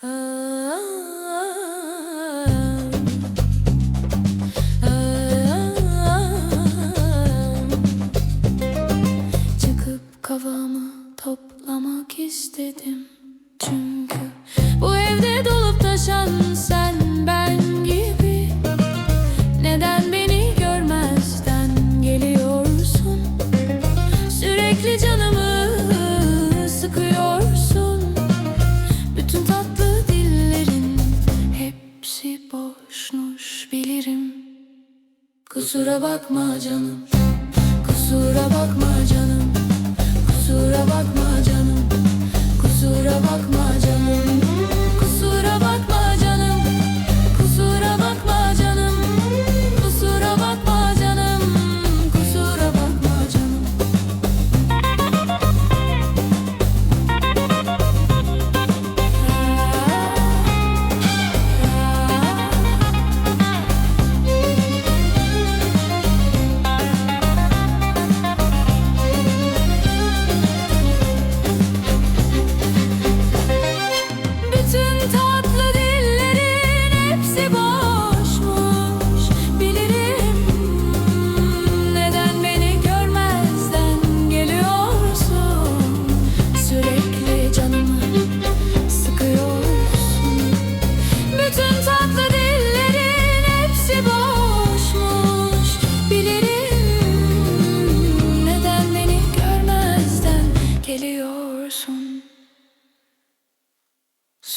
Çıkıp kafamı toplamak istedim boşmuş bilirim. Kusura bakma canım. Kusura bakma canım. Kusura bakma canım. Kusura bakma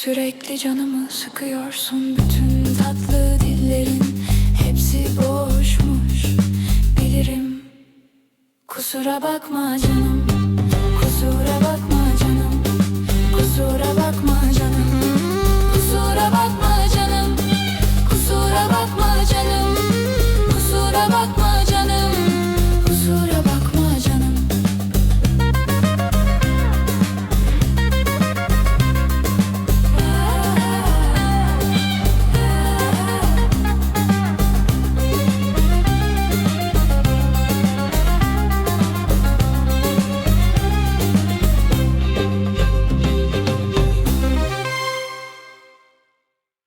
Sürekli canımı sıkıyorsun Bütün tatlı dillerin hepsi boşmuş Bilirim Kusura bakma canım Kusura bakma canım Kusura bakma